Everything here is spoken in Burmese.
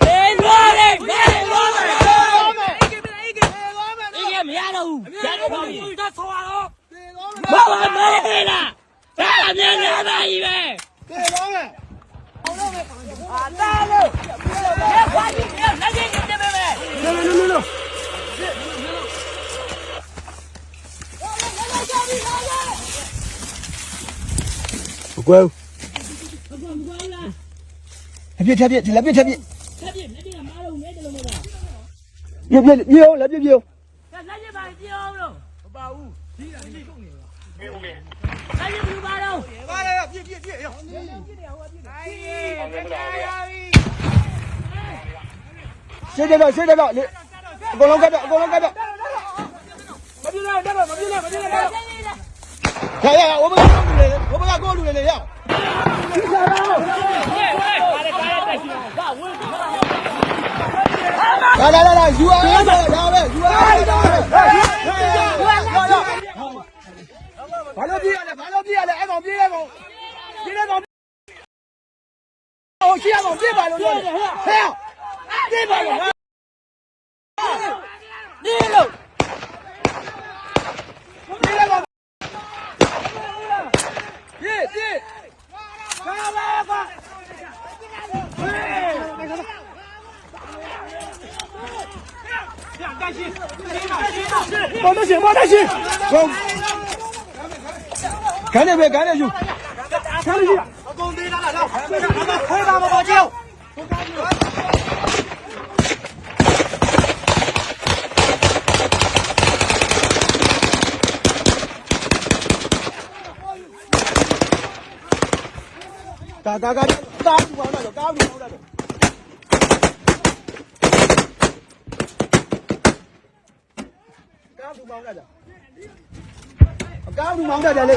别乱嘞，别乱嘞！一个没呀都，家里头有 မကွဲဘူးအပြစ်ထက်ပြစ်ဒီလက်ပြစ်ထက်ပြစ်ထက်ပြစ်လက်ပြစ်ကမားလုံးနဲ့တလုံးတော့ပြပြပြေအောင်လက်ပြပြေအောင်လက်ပြပါပြေအောင်လို့မပါဘူးဒီကနေ့ကုန်နေလားပြေဦးမယ်လက်ပြဘူးပါတော့ပါရရပြေပြေပြေရောပြေနေဟိုကပြေနေဟိုကပြေနေစေတယ်တော့စေတယ်တော့လေအကုန်လုံးကပ်တော့အကုန်လုံးကပ်တော့မပြေနဲ့တော့မပြေနဲ့မပြေနဲ့တော့ရရရ လာလာလာလာယူအားရတော့ရပဲယူအားရတော့ဘာလို့ပြေးရလဲဘာလို့ပြေးရလဲအဲ့ကောင်ပြေးရကောင်ပြေးရကောင်ဟိုရှိရကောင်ပြေးပါလို့ပြောတယ်ဟဲ့ပြေးပါလို့ 马大喜，马大喜，马，干点呗，干点就，干点去。我工兵打来了，快打吧，火箭。打打打，打火箭来了，打火箭。 ကားဘူးမောင်းတတ်ကြကားဘူးမောင်းတတ်ကြလေ